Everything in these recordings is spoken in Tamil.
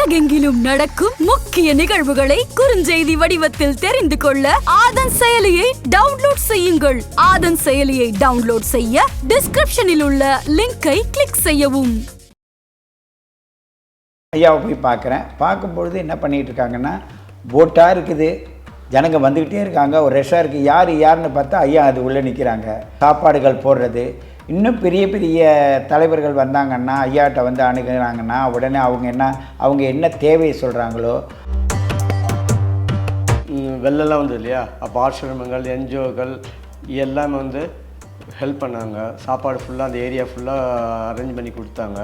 உலகெங்கிலும் நடக்கும் முக்கிய நிகழ்வுகளை குறுஞ்செய்தி வடிவத்தில் தெரிந்து கொள்ள ஆதன் செயலியை டவுன்லோட் செய்யுங்கள். ஆதன் செயலியை டவுன்லோட் செய்ய டிஸ்கிரிப்ஷனில் உள்ள லிங்கை கிளிக் செய்யவும். ஐயாவை போய் பார்க்குறேன். பார்க்கும்பொழுது என்ன பண்ணிகிட்டு இருக்காங்கன்னா போட்டாக இருக்குது. ஜனங்க வந்துக்கிட்டே இருக்காங்க. ஒரு ரெஷ்ஷாக இருக்குது யார் யாருன்னு பார்த்தா ஐயா அது உள்ளே நிற்கிறாங்க சாப்பாடுகள் போடுறது இன்னும் பெரிய பெரிய தலைவர்கள் வந்தாங்கன்னா ஐயாட்ட வந்து அணுகுறாங்கன்னா உடனே அவங்க என்ன அவங்க என்ன தேவையை சொல்கிறாங்களோ ம், வெள்ளம்லாம் வந்தது இல்லையா? அப்போ ஆசிரமங்கள் என்ஜிஓக்கள் எல்லாமே வந்து ஹெல்ப் பண்ணாங்க. சாப்பாடு ஃபுல்லாக அந்த ஏரியா ஃபுல்லாக அரேஞ்ச் பண்ணி கொடுத்தாங்க.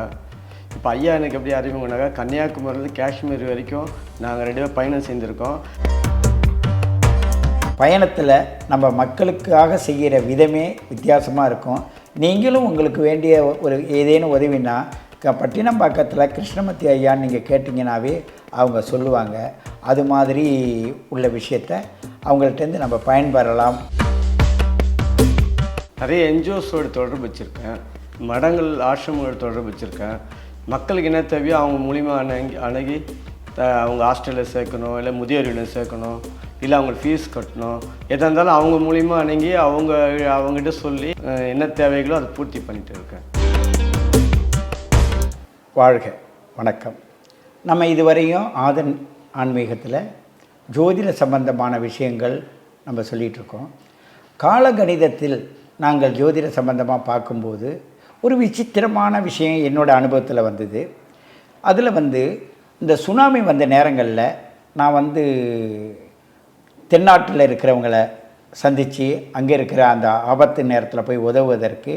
இப்போ ஐயா எனக்கு எப்படி அறிமுகம்னாக்கா கன்னியாகுமரியிலேருந்து காஷ்மீர் வரைக்கும் நாங்கள் ரெண்டு பேரும் பயணம் செஞ்சுருக்கோம் பயணத்தில் நம்ம மக்களுக்காக செய்கிற விதமே வித்தியாசமாக இருக்கும். நீங்களும் உங்களுக்கு வேண்டிய ஒரு ஏதேனும் உதவினா க பட்டினம்பாக்கத்தில் கிருஷ்ணமூர்த்தி ஐயான்னு நீங்கள் கேட்டிங்கனாவே அவங்க சொல்லுவாங்க. அது மாதிரி உள்ள விஷயத்த அவங்கள்ட்டேருந்து நம்ம பயன்பெறலாம். நிறைய என்ஜிஓஸோட தொடர்பு வச்சுருக்கேன். மடங்கள் ஆசிரமங்களோட தொடர்பு வச்சுருக்கேன். மக்களுக்கு என்ன தேவையோ அவங்க மூலிமா அணுகி அணுகி த- அவங்க ஹாஸ்டலில் சேர்க்கணும் இல்லை முதியோர் சேர்க்கணும். இல்லை அவங்க ஃபீஸ் கட்டணும். எதாக இருந்தாலும் அவங்க மூலிமா அணுகி அவங்க அவங்ககிட்ட சொல்லி என்ன தேவைகளோ அதை பூர்த்தி பண்ணிட்டு இருக்கேன். வாழ்க வணக்கம். நம்ம இதுவரையும் ஆதன் ஆன்மீகத்தில் ஜோதிட சம்பந்தமான விஷயங்கள் நம்ம சொல்லிகிட்டு இருக்கோம் காலகணிதத்தில் நாங்கள் ஜோதிட சம்பந்தமாக பார்க்கும்போது ஒரு விசித்திரமான விஷயம் என்னோடய அனுபவத்தில் வந்தது. அதில் வந்து இந்த சுனாமி வந்த நேரங்களில் நான் வந்து தென்னாட்டில் இருக்கிறவங்கள சந்தித்து அங்கே இருக்கிற அந்த ஆபத்து நேரத்தில் போய் உதவுவதற்கு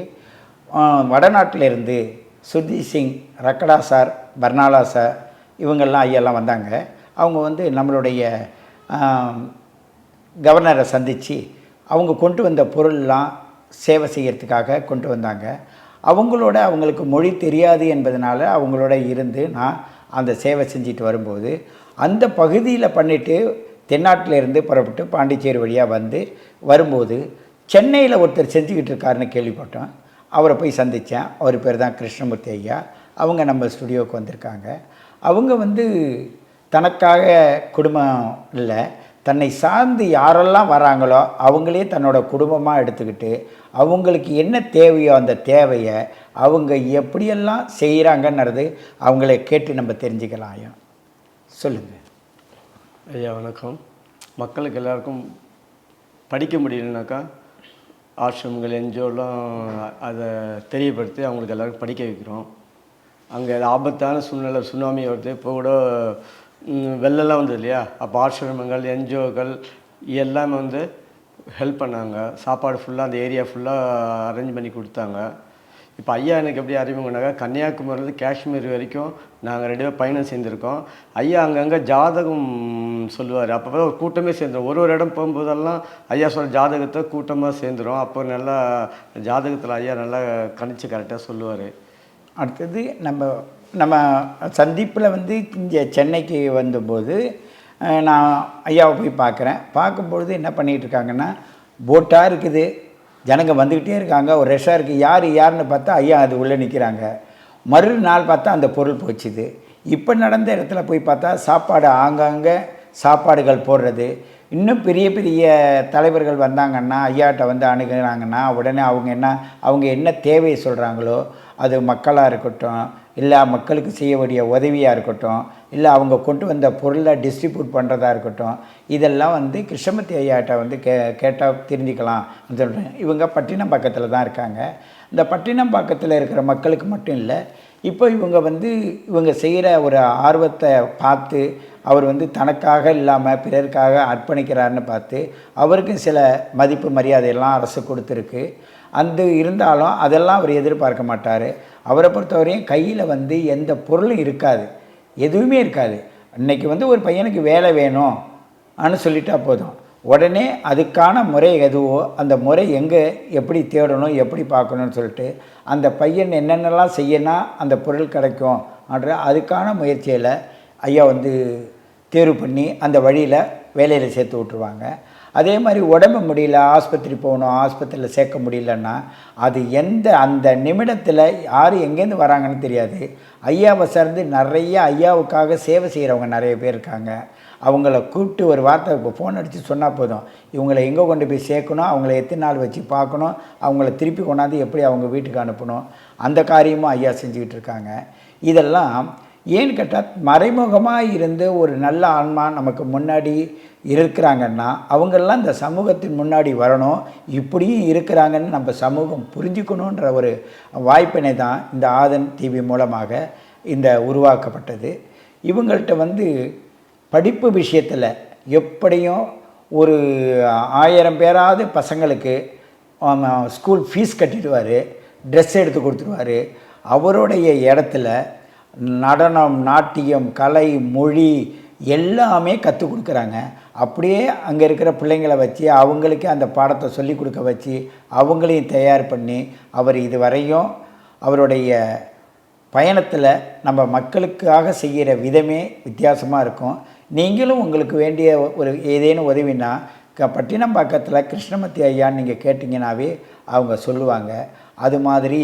வடநாட்டிலிருந்து வடநாட்டில் இருந்து சுர்ஜி சிங் ரக்கடா சார் பர்னாலா சார் இவங்கெல்லாம் ஐயெல்லாம் வந்தாங்க. அவங்க வந்து நம்மளுடைய கவர்னரை சந்தித்து அவங்க கொண்டு வந்த பொருள்லாம் சேவை செய்கிறதுக்காக கொண்டு வந்தாங்க. அவங்களோட அவங்களுக்கு மொழி தெரியாது என்பதனால அவங்களோட இருந்து நான் அந்த சேவை செஞ்சுட்டு வரும்போது அந்த பகுதியில் பண்ணிவிட்டு தென்னாட்டிலேருந்து புறப்பட்டு பாண்டிச்சேரி வழியாக வந்து வரும்போது சென்னையில் ஒருத்தர் செஞ்சுக்கிட்டு இருக்காருன்னு கேள்விப்பட்டோம். அவரை போய் சந்தித்தேன் அவர் பேர் தான் கிருஷ்ணமூர்த்தி ஐயா. அவங்க நம்ம ஸ்டுடியோவுக்கு வந்திருக்காங்க. அவங்க வந்து தனக்காக குடும்பம் இல்லை. தன்னை சார்ந்து யாரெல்லாம் வராங்களோ அவங்களே தன்னோட குடும்பமாக எடுத்துக்கிட்டு அவங்களுக்கு என்ன தேவையோ அந்த தேவையை அவங்க எப்படியெல்லாம் செய்கிறாங்கன்றது அவங்கள கேட்டு நம்ம தெரிஞ்சுக்கலாம் சொல்லுங்கள் ஐயா வணக்கம். மக்களுக்கு எல்லாருக்கும் படிக்க முடியலனாக்கா ஆசிரமங்கள் என்ஜிஓலாம் அதை தெரியப்படுத்தி அவங்களுக்கு எல்லாருக்கும் படிக்க வைக்கிறோம். அங்கே ஆபத்தான சூழ்நிலை சுனாமி வருது. இப்போ கூட வெள்ளெல்லாம் வந்தது இல்லையா? அப்போ ஆசிரமங்கள் என்ஜிஓக்கள் எல்லாமே வந்து ஹெல்ப் பண்ணாங்க. சாப்பாடு ஃபுல்லாக அந்த ஏரியா ஃபுல்லாக அரேஞ்ச் பண்ணி கொடுத்தாங்க. இப்போ ஐயா எனக்கு எப்படி அறிமுகம்னாக்கா கன்னியாகுமரியிலேருந்து காஷ்மீர் வரைக்கும் நாங்கள் ரெண்டு பேரும் பயணம் செஞ்சுருக்கோம் ஐயா அங்கங்கே ஜாதகம் சொல்லுவார். அப்போ ஒரு கூட்டமே சேர்ந்துரும். ஒரு ஒரு இடம் போகும்போதெல்லாம் ஐயா சொல்கிற ஜாதகத்தை கூட்டமாக சேர்ந்துரும். அப்போ நல்லா ஜாதகத்தில் ஐயா நல்லா கணிச்சு கரெக்டாக சொல்லுவார். அடுத்தது நம்ம நம்ம சந்திப்பில் வந்து இங்கே சென்னைக்கு வந்தபோது நான் ஐயாவை போய் பார்க்குறேன். பார்க்கும்பொழுது என்ன பண்ணிகிட்ருக்காங்கன்னா போட்டாக இருக்குது. ஜனங்க வந்துக்கிட்டே இருக்காங்க. ஒரு ரெஷாக இருக்குது யார் யாருன்னு பார்த்தா ஐயா அது உள்ளே நிற்கிறாங்க மறுநாள் பார்த்தா அந்த பொருள் போச்சுது. இப்போ நடந்த இடத்துல போய் பார்த்தா சாப்பாடு ஆங்காங்கே சாப்பாடுகள் போடுறது. இன்னும் பெரிய பெரிய தலைவர்கள் வந்தாங்கன்னா ஐயாட்ட வந்து அணுகிறாங்கன்னா உடனே அவங்க என்ன அவங்க என்ன தேவையை சொல்கிறாங்களோ அது மக்களாக இருக்கட்டும் இல்லை மக்களுக்கு செய்ய வேண்டிய உதவியாக இருக்கட்டும் இல்லை அவங்க கொண்டு வந்த பொருளை டிஸ்ட்ரிபியூட் பண்ணுறதா இருக்கட்டும் இதெல்லாம் வந்து கிருஷ்ணமூர்த்தி ஐயாட்ட வந்து கே கேட்டால் தெரிஞ்சுக்கலாம் சொல்கிறேன் இவங்க பட்டினம் பக்கத்தில் தான் இருக்காங்க. இந்த பட்டினம் பக்கத்தில் இருக்கிற மக்களுக்கு மட்டும் இல்லை இப்போ இவங்க வந்து இவங்க செய்கிற ஒரு ஆர்வத்தை பார்த்து அவர் வந்து தனக்காக இல்லாமல் பிறருக்காக அர்ப்பணிக்கிறாருன்னு பார்த்து அவருக்கு சில மதிப்பு மரியாதையெல்லாம் அரசு கொடுத்துருக்கு. அந்த இருந்தாலும் அதெல்லாம் அவர் எதிர்பார்க்க மாட்டார். அவரை பொறுத்தவரையும் கையில் வந்து எந்த பொருளும் இருக்காது. எதுவுமே இருக்காது. அன்னைக்கு வந்து ஒரு பையனுக்கு வேலை வேணும் ஆன்னு சொல்லிட்டா போதும். உடனே அதுக்கான முறை எதுவோ அந்த முறை எங்கே எப்படி தேடணும் எப்படி பார்க்கணும்னு சொல்லிட்டு அந்த பையன் என்னென்னலாம் செய்யனா அந்த பொருள் கிடைக்கும் என்ற அதுக்கான முயற்சியில் ஐயா வந்து தேர்வு பண்ணி அந்த வழியில் வேலையில் சேர்த்து விட்ருவாங்க அதே மாதிரி உடம்பு முடியல ஆஸ்பத்திரி போகணும் ஆஸ்பத்திரியில் சேர்க்க முடியலன்னா அது எந்த அந்த நிமிடத்தில் யார் எங்கேருந்து வராங்கன்னு தெரியாது. ஐயாவை சார்ந்து நிறைய ஐயாவுக்காக சேவை செய்கிறவங்க நிறைய பேர் இருக்காங்க. அவங்கள கூப்பிட்டு ஒரு வார்த்தை இப்போ ஃபோன் அடித்து சொன்னால் போதும். இவங்களை எங்கே கொண்டு போய் சேர்க்கணும்? அவங்கள எத்தனை நாள் வச்சு பார்க்கணும்? அவங்கள திருப்பி கொண்டாந்து எப்படி அவங்க வீட்டுக்கு அனுப்பணும்? அந்த காரியமும் ஐயா செஞ்சுக்கிட்டு இருக்காங்க. இதெல்லாம் ஏன்னு கேட்டால் மறைமுகமாக இருந்து ஒரு நல்ல ஆன்மா நமக்கு முன்னாடி இருக்கிறாங்கன்னா அவங்கெல்லாம் இந்த சமூகத்தின் முன்னாடி வரணும். இப்படியும் இருக்கிறாங்கன்னு நம்ம சமூகம் புரிஞ்சுக்கணுன்ற ஒரு வாய்ப்பினை தான் இந்த ஆதன் டிவி மூலமாக இந்த உருவாக்கப்பட்டது. இவங்கள்ட்ட வந்து படிப்பு விஷயத்தில் எப்படியும் ஒரு ஆயிரம் பேராவது பசங்களுக்கு ஸ்கூல் ஃபீஸ் கட்டிடுவார் ட்ரெஸ் எடுத்து கொடுத்துருவாரு அவருடைய இடத்துல நடனம் நாட்டியம் கலை மொழி எல்லாமே கற்றுக் கொடுக்குறாங்க. அப்படியே அங்கே இருக்கிற பிள்ளைங்களை வச்சு அவங்களுக்கே அந்த பாடத்தை சொல்லி கொடுக்க வச்சு அவங்களையும் தயார் பண்ணி அவர் இதுவரையும் அவருடைய பயணத்தில் நம்ம மக்களுக்காக செய்கிற விதமே வித்தியாசமாக இருக்கும். நீங்களும் உங்களுக்கு வேண்டிய ஒரு ஏதேனும் உதவினா க பட்டினம்பாக்கத்தில் கிருஷ்ணமூர்த்தி ஐயான்னு நீங்கள் கேட்டிங்கனாவே அவங்க சொல்லுவாங்க. அது மாதிரி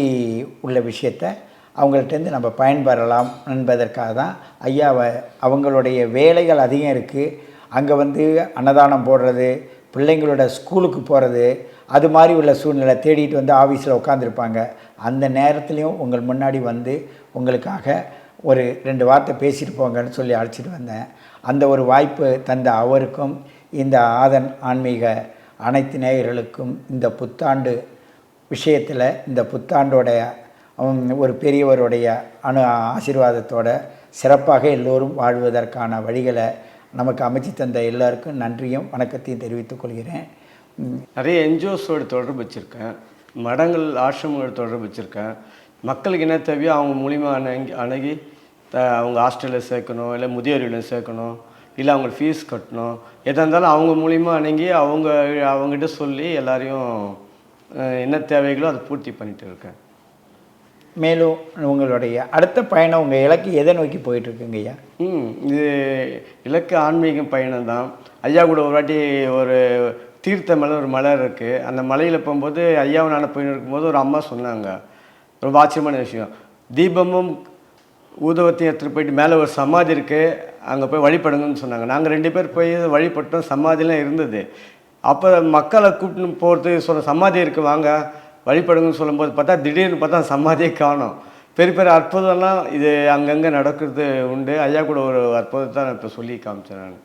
உள்ள விஷயத்த அவங்கள்ட்டேருந்து நம்ம பயன்பெறலாம் என்பதற்காக தான் ஐயாவை அவங்களுடைய வேலைகள் அதிகம் இருக்குது அங்கே வந்து அன்னதானம் போடுறது பிள்ளைங்களோட ஸ்கூலுக்கு போகிறது அது மாதிரி உள்ள சூழ்நிலை தேடிட்டு வந்து ஆஃபீஸில் உட்காந்துருப்பாங்க அந்த நேரத்துலையும் உங்கள் முன்னாடி வந்து உங்களுக்காக ஒரு ரெண்டு வார்த்தை பேசிட்டு போங்கன்னு சொல்லி அழைச்சிட்டு வந்தேன். அந்த ஒரு வாய்ப்பு தந்த அவருக்கும் இந்த ஆதன் ஆன்மீக அனைத்து நேயர்களுக்கும் இந்த புத்தாண்டு விஷயத்தில் இந்த புத்தாண்டோடைய ஒரு பெரியவருடைய அணு ஆசீர்வாதத்தோட சிறப்பாக எல்லோரும் வாழ்வதற்கான வழிகளை நமக்கு அமைச்சு தந்த எல்லாருக்கும் நன்றியும் வணக்கத்தையும் தெரிவித்துக் கொள்கிறேன். நிறைய என்ஜிஓஸோட தொடர்பு வச்சுருக்கேன் மடங்கள் ஆசிரமங்களோட தொடர்பு வச்சுருக்கேன். மக்களுக்கு என்ன தேவையோ அவங்க மூலிமா அணுகி அணுகி த அவங்க ஹாஸ்டலில் சேர்க்கணும் இல்லை முதியோர் இல்லம் சேர்க்கணும் இல்லை அவங்களுக்கு ஃபீஸ் கட்டணும் எதாக இருந்தாலும் அவங்க மூலிமா அணுகி அவங்க அவங்ககிட்ட சொல்லி எல்லாரையும் என்ன தேவைகளோ அதை பூர்த்தி பண்ணிகிட்டு இருக்கேன். மேலும் உங்களுடைய அடுத்த பயணம் உங்கள் இலக்கு எதை நோக்கி போயிட்டுருக்குங்க ஐயா? ம் இது இலக்கு ஆன்மீகம் பயணம் தான் ஐயா கூட ஒரு வாட்டி ஒரு தீர்த்த மலை ஒரு மலை இருக்குது அந்த மலையில் போகும்போது ஐயாவை நான் போயின்னு இருக்கும்போது ஒரு அம்மா சொன்னாங்க. ரொம்ப ஆச்சரியமான விஷயம். தீபமும் ஊதவத்தையும் எடுத்துகிட்டு போயிட்டு மேலே ஒரு சமாதி இருக்குது அங்கே போய் வழிபடுங்கன்னு சொன்னாங்க. நாங்கள் ரெண்டு பேர் போய் வழிபட்டோம். சமாதிலாம் இருந்தது. அப்போ மக்களை கூப்பிட்டு போகிறது சொன்ன சமாதி இருக்குது வாங்க. வழிபடுங்கன்னு சொல்லும்போது பார்த்தா திடீர்னு பார்த்தா அந்த சமாதியை காணோம். பெரிய பெரிய அற்புதம்லாம் இது அங்கங்கே நடக்கிறது உண்டு. ஐயா கூட ஒரு அற்புதத்தை நான் இப்போ சொல்லி காமிச்சேன் நான்.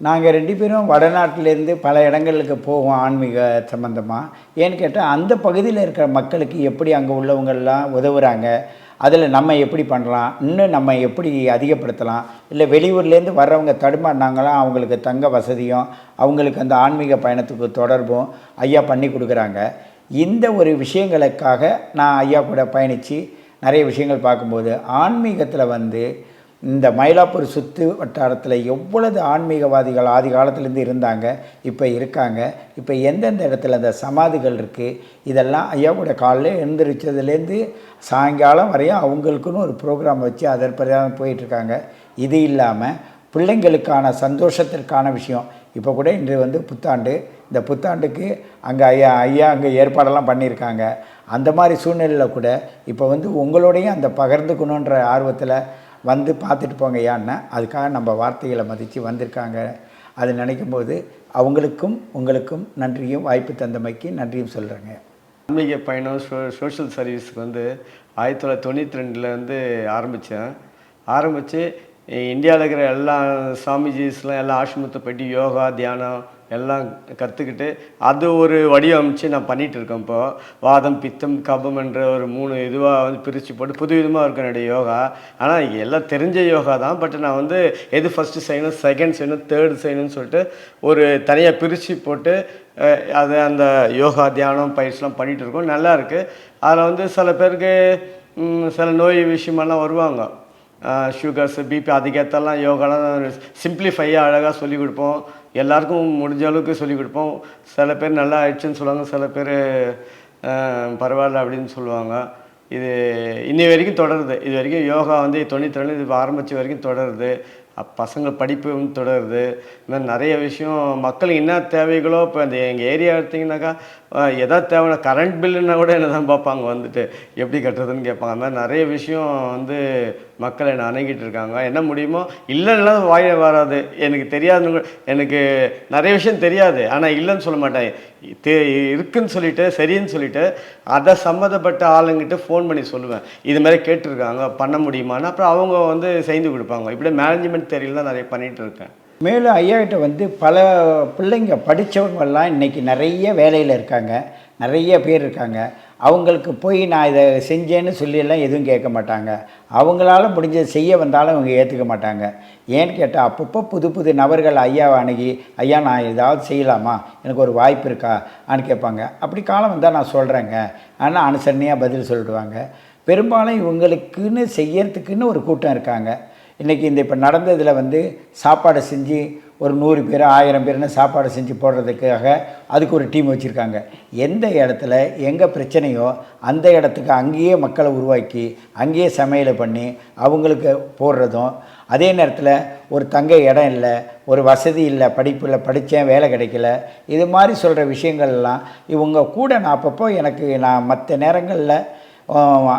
நாங்கள் ரெண்டு பேரும் வடநாட்டிலேருந்து பல இடங்களுக்கு போவோம் ஆன்மீக சம்மந்தமாக ஏன்னு கேட்டால் அந்த பகுதியில் இருக்கிற மக்களுக்கு எப்படி அங்கே உள்ளவங்கள்லாம் உதவுறாங்க அதில் நம்ம எப்படி பண்ணலாம் இன்னும் நம்ம எப்படி அதிகப்படுத்தலாம் இல்லை வெளியூர்லேருந்து வர்றவங்க தடுமாறினாங்களாம் அவங்களுக்கு தங்க வசதியும் அவங்களுக்கு அந்த ஆன்மீக பயணத்துக்கு தொடர்பும் ஐயா பண்ணி கொடுக்குறாங்க. இந்த ஒரு விஷயங்களுக்காக நான் ஐயா கூட பயணித்து நிறைய விஷயங்கள் பார்க்கும்போது ஆன்மீகத்தில் வந்து இந்த மயிலாப்பூர் சுற்று வட்டாரத்தில் எவ்வளவு ஆன்மீகவாதிகள் ஆதி காலத்துலேருந்து இருந்தாங்க இப்போ இருக்காங்க இப்போ எந்தெந்த இடத்துல அந்த சமாதிகள் இருக்குது இதெல்லாம் ஐயாவோட காலையில் எழுந்திரிச்சதுலேருந்து சாயங்காலம் வரையும் அவங்களுக்குன்னு ஒரு ப்ரோக்ராம் வச்சு அதற்பிரகாரம் போயிட்டுருக்காங்க. இது இல்லாமல் பிள்ளைங்களுக்கான சந்தோஷத்திற்கான விஷயம். இப்போ கூட இன்று வந்து புத்தாண்டு இந்த புத்தாண்டுக்கு அங்கே ஐயா ஐயா அங்கே ஏற்பாடெல்லாம் பண்ணியிருக்காங்க. அந்த மாதிரி சூழ்நிலையில் கூட இப்போ வந்து உங்களோடையும் அந்த பகிர்ந்துக்கணுன்ற ஆர்வத்தில் வந்து பார்த்துட்டு போங்க ஐயான்னா அதுக்காக நம்ம வார்த்தைகளை மதித்து வந்திருக்காங்க. அது நினைக்கும் போது அவங்களுக்கும் உங்களுக்கும் நன்றியும் வாய்ப்பு தந்தமைக்கு நன்றியும் சொல்கிறேங்க ஆன்மீக பயணம் சோ சோஷியல் சர்வீஸ் வந்து ஆயிரத்தி தொள்ளாயிரத்தி தொண்ணூற்றி ரெண்டில் வந்து ஆரம்பித்தேன் ஆரம்பித்து இந்தியாவில் இருக்கிற எல்லா சாமிஜிஸ்லாம் எல்லா ஆசிரமத்தை பற்றி யோகா தியானம் எல்லாம் கற்றுக்கிட்டு அது ஒரு வடிவமைச்சு நான் பண்ணிகிட்டு இருக்கேன் இப்போது வாதம் பித்தம் கபம் என்ற ஒரு மூணு இதுவாக வந்து பிரித்து போட்டு புது விதமாக இருக்கும் என்னுடைய யோகா. ஆனால் எல்லாம் தெரிஞ்ச யோகா தான். பட் நான் வந்து எது ஃபஸ்ட்டு செய்யணும் செகண்ட் செய்யணும் தேர்டு செய்யணும்னு சொல்லிட்டு ஒரு தனியாக பிரித்து போட்டு அது அந்த யோகா தியானம் பயிற்சிலாம் பண்ணிகிட்டு இருக்கோம் நல்லாயிருக்கு அதில் வந்து சில பேருக்கு சில நோய் விஷயமெல்லாம் வருவாங்க. சுகர்ஸ் பிபி அதுக்கேற்றலாம் யோகாலாம் சிம்பிளிஃபையாக அழகாக சொல்லிக் கொடுப்போம். எல்லாருக்கும் முடிஞ்ச அளவுக்கு சொல்லிக் கொடுப்போம். சில பேர் நல்லா ஆயிடுச்சுன்னு சொல்லுவாங்க சில பேர் பரவாயில்ல அப்படின்னு சொல்லுவாங்க. இது இன்னை வரைக்கும் தொடருது. இது வரைக்கும் யோகா வந்து தொண்ணூற்றி ரெண்டு இது ஆரம்பித்த வரைக்கும் தொடருது. பசங்கள் பசங்க படிப்பு வந்து தொடருது. இந்த மாதிரி நிறைய விஷயம் மக்களுக்கு என்ன தேவைகளோ இப்போ இந்த எங்கள் ஏரியா எடுத்திங்கனாக்கா எதாவது தேவைன்னா கரண்ட் பில்லுன்னா கூட என்ன தான் பார்ப்பாங்க வந்துட்டு. எப்படி கட்டுறதுன்னு கேட்பாங்க. அந்த மாதிரி நிறைய விஷயம் வந்து மக்கள் என்னை அணுகிட்டு இருக்காங்க. என்ன முடியுமோ? இல்லைன்னா வாய வராது. எனக்கு தெரியாதுன்னு எனக்கு நிறைய விஷயம் தெரியாது. ஆனால் இல்லைன்னு சொல்ல மாட்டேன். தெ இருக்குன்னு சொல்லிட்டு சரின்னு சொல்லிட்டு அதை சம்மந்தப்பட்ட ஆளுங்கிட்ட ஃபோன் பண்ணி சொல்லுவேன். இது மாதிரி கேட்டிருக்காங்க. பண்ண முடியுமான்னு. அப்புறம் அவங்க வந்து செய்து கொடுப்பாங்க. இப்படி மேனேஜ்மெண்ட் தெரியல தான் நிறைய பண்ணிகிட்டு இருக்கேன். மேலும் ஐயாக்கிட்ட வந்து பல பிள்ளைங்க படித்தவங்கெல்லாம் இன்றைக்கி நிறைய வேலையில் இருக்காங்க. நிறைய பேர் இருக்காங்க. அவங்களுக்கு போய் நான் இதை செஞ்சேன்னு சொல்லியெல்லாம் எதுவும் கேட்க மாட்டாங்க. அவங்களால முடிஞ்சது செய்ய வந்தாலும் அவங்க ஏற்றுக்க மாட்டாங்க. ஏன்னு கேட்டால் அப்பப்போ புது புது நபர்கள் ஐயாவை அணுகி ஐயா நான் ஏதாவது செய்யலாமா? எனக்கு ஒரு வாய்ப்பு இருக்கா? ஆன்னு கேட்பாங்க. அப்படி காலம் வந்தால் நான் சொல்கிறேங்க ஆனால் அனுசரணையாக பதில் சொல்லிடுவாங்க பெரும்பாலும் இவங்களுக்குன்னு செய்யறதுக்குன்னு ஒரு கூட்டம் இருக்காங்க. இன்றைக்கி இந்த இப்போ நடந்ததில் வந்து சாப்பாடு செஞ்சு ஒரு நூறு பேர் ஆயிரம் பேர்னு சாப்பாடு செஞ்சு போடுறதுக்காக அதுக்கு ஒரு டீம் வச்சுருக்காங்க. எந்த இடத்துல எங்கே பிரச்சனையோ அந்த இடத்துக்கு அங்கேயே மக்களை உருவாக்கி அங்கேயே சமையலை பண்ணி அவங்களுக்கு போடுறதும் அதே நேரத்தில் ஒரு தங்க இடம் இல்லை ஒரு வசதி இல்லை படிப்பில் படித்தேன் வேலை கிடைக்கல இது மாதிரி சொல்கிற விஷயங்கள்லாம் இவங்க கூட நான் அப்பப்போ எனக்கு நான் மற்ற நேரங்களில்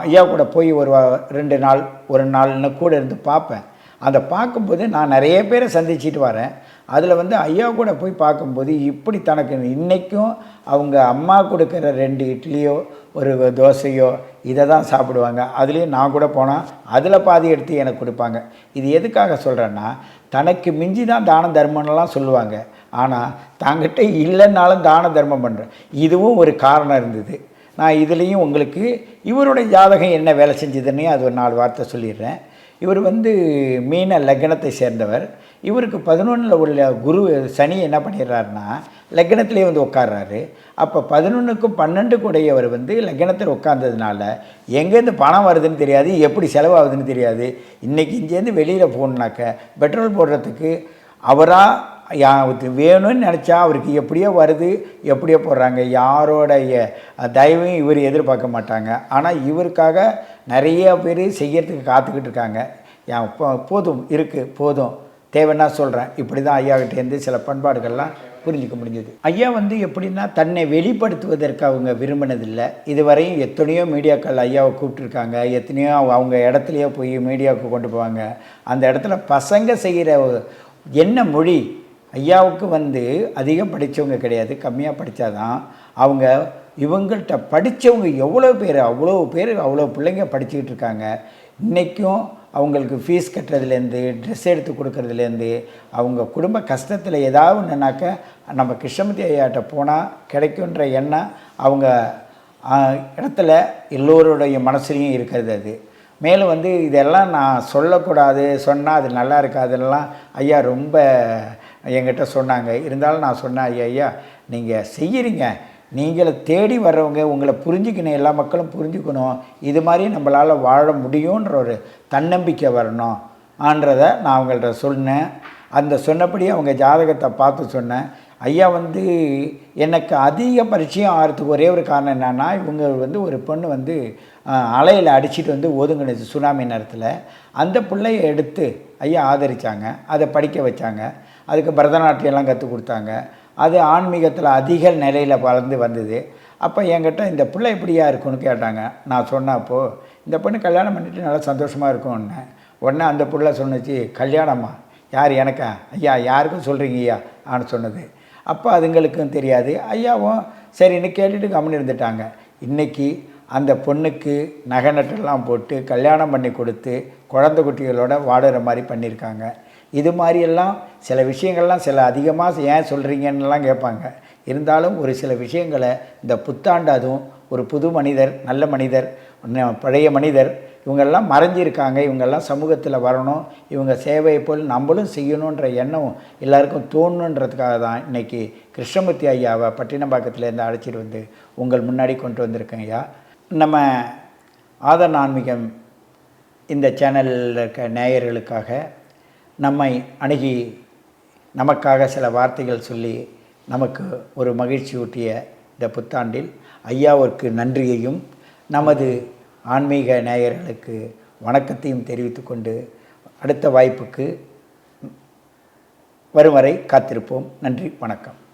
ஐயா கூட போய் ஒரு வா- ரெண்டு நாள் ஒரு நாள்னு கூட இருந்து பார்ப்பேன். அதை பார்க்கும்போது நான் நிறைய பேரை சந்திச்சுட்டு வரேன். அதில் வந்து ஐயா கூட போய் பார்க்கும்போது இப்படி தனக்கு இன்றைக்கும் அவங்க அம்மா கொடுக்குற ரெண்டு இட்லியோ ஒரு தோசையோ இதை தான் சாப்பிடுவாங்க. அதுலேயும் நான் கூட போனால் அதில் பாதி எடுத்து எனக்கு கொடுப்பாங்க. இது எதுக்காக சொல்கிறேன்னா தனக்கு மிஞ்சி தான் தான தர்மம்லாம் சொல்லுவாங்க. ஆனால் தாங்கிட்ட இல்லைன்னாலும் தான தர்மம் பண்ணுறேன் இதுவும் ஒரு காரணம் இருந்தது. நான் இதுலேயும் உங்களுக்கு இவருடைய ஜாதகம் என்ன வேலை செஞ்சதுன்னே அது ஒரு நாலு வார்த்தை சொல்லிடுறேன். இவர் வந்து மீன லக்னத்தை சேர்ந்தவர். இவருக்கு பதினொன்றில் உள்ள குரு சனி என்ன பண்ணிடுறாருன்னா லக்னத்திலே வந்து உட்கார்றாரு. அப்போ பதினொன்றுக்கும் பன்னெண்டு கூடையவர் வந்து லக்னத்தில் உட்கார்ந்ததுனால எங்கேருந்து பணம் வருதுன்னு தெரியாது எப்படி செலவாகுதுன்னு தெரியாது. இன்றைக்கி இங்கேருந்து வெளியில் போகணுனாக்க பெட்ரோல் போடுறதுக்கு அவராக யா வேணும்னு நினச்சா அவருக்கு எப்படியோ வருது எப்படியோ போடுறாங்க. யாரோடைய தயவையும் இவர் எதிர்பார்க்க மாட்டாங்க. ஆனால் இவருக்காக நிறைய பேர் செய்யறதுக்கு காத்துக்கிட்டு இருக்காங்க. போதும் இருக்குது போதும். தேவைன்னா சொல்கிறேன் இப்படி தான் ஐயாக்கிட்டேருந்து சில பண்பாடுகள்லாம் புரிஞ்சிக்க முடிஞ்சது. ஐயா வந்து எப்படின்னா தன்னை வெளிப்படுத்துவதற்கு அவங்க விரும்பினதில்லை. இதுவரையும் எத்தனையோ மீடியாக்கள் ஐயாவை கூப்பிட்டுருக்காங்க. எத்தனையோ அவங்க- அவங்க இடத்துலையோ போய் மீடியாவுக்கு கொண்டு போவாங்க. அந்த இடத்துல பசங்க செய்கிற என்ன மொழி ஐயாவுக்கு வந்து அதிகம் படித்தவங்க கிடையாது. கம்மியாக படித்தாதான் அவங்க இவங்கள்ட்ட படித்தவங்க எவ்வளோ பேர் அவ்வளோ பேர் அவ்வளோ பிள்ளைங்க படிச்சுக்கிட்டு இருக்காங்க. இன்றைக்கும் அவங்களுக்கு ஃபீஸ் கட்டுறதுலேருந்து ட்ரெஸ் எடுத்து கொடுக்கறதுலேருந்து அவங்க குடும்ப கஷ்டத்தில் ஏதாவது ஒன்றுனாக்க நம்ம கிருஷ்ணமூர்த்தி ஐயாட்ட போனால் கிடைக்குன்ற எண்ணம் அவங்க இடத்துல எல்லோருடைய மனசுலையும் இருக்கிறது அது. மேலும் வந்து இதெல்லாம் நான் சொல்லக்கூடாது சொன்னால் அது நல்லா இருக்காதுலாம் ஐயா ரொம்ப என்கிட்ட சொன்னாங்க. இருந்தாலும் நான் சொன்னேன் ஐயா ஐயா நீங்கள் செய்கிறீங்க நீங்களை தேடி வர்றவங்க உங்களை புரிஞ்சுக்கணும் எல்லா மக்களும் புரிஞ்சுக்கணும். இது மாதிரி நம்மளால் வாழ முடியுன்ற ஒரு தன்னம்பிக்கை வரணும். ஆன்றதை நான் அவங்கள்ட்ட சொன்னேன். அந்த சொன்னபடி அவங்க ஜாதகத்தை பார்த்து சொன்னேன். ஐயா வந்து எனக்கு அதிக பரிச்சயம் ஆகிறதுக்கு ஒரே ஒரு காரணம் என்னென்னா இவங்க வந்து ஒரு பொண்ணு வந்து அலையில் அடிச்சிட்டு வந்து ஒதுங்கினுச்சு சுனாமி நேரத்தில். அந்த பிள்ளைய எடுத்து ஐயா ஆதரித்தாங்க அதை படிக்க வச்சாங்க. அதுக்கு பரதநாட்டியம்லாம் கற்றுக் கொடுத்தாங்க. அது ஆன்மீகத்தில் அதிக நிலையில் வளர்ந்து வந்தது. அப்போ என்கிட்ட இந்த பிள்ளை இப்படியா இருக்குன்னு கேட்டாங்க. நான் சொன்னப்போ இந்த பொண்ணு கல்யாணம் பண்ணிட்டு நல்லா சந்தோஷமாக இருக்கும்னு. உடனே அந்த பிள்ளை சொன்னுச்சு கல்யாணமா யார் எனக்கா? ஐயா யாருக்கும் சொல்கிறீங்க ஐயா ஆன்னு சொன்னது. அப்போ அதுங்களுக்கும் தெரியாது. ஐயாவும் சரின்னு கேட்டுட்டு கம்முன்னு இருந்துட்டாங்க. இன்றைக்கி அந்த பொண்ணுக்கு நகை நட்டெல்லாம் போட்டு கல்யாணம் பண்ணி கொடுத்து குழந்தை குட்டிகளோட வாடுற மாதிரி பண்ணியிருக்காங்க இது மாதிரியெல்லாம் சில விஷயங்கள்லாம் சில அதிகமாக ஏன் சொல்கிறீங்கன்னுலாம் கேட்பாங்க. இருந்தாலும் ஒரு சில விஷயங்களை இந்த புத்தாண்டு அதுவும் ஒரு புது மனிதர் நல்ல மனிதர் ந- பழைய மனிதர் இவங்கெல்லாம் மறைஞ்சிருக்காங்க இவங்கெல்லாம் சமூகத்தில் வரணும் இவங்க சேவையை போல் நம்மளும் செய்யணுன்ற எண்ணம் எல்லாருக்கும் தோணுன்றதுக்காக தான் இன்றைக்கி கிருஷ்ணமூர்த்தி ஐயாவை பட்டினம்பாக்கத்துலேருந்து அழைச்சிட்டு வந்து உங்கள் முன்னாடி கொண்டு வந்திருக்கேன் ஐயா. நம்ம ஆதன் ஆன்மீகம் இந்த சேனலில் இருக்க நேயர்களுக்காக நம்மை அணுகி நமக்காக சில வார்த்தைகள் சொல்லி நமக்கு ஒரு மகிழ்ச்சி ஊட்டிய இந்த புத்தாண்டில் ஐயாவிற்கு நன்றியையும் நமது ஆன்மீக நேயர்களுக்கு வணக்கத்தையும் தெரிவித்துக்கொண்டு அடுத்த வாய்ப்புக்கு வரும் வரை காத்திருப்போம். நன்றி வணக்கம்.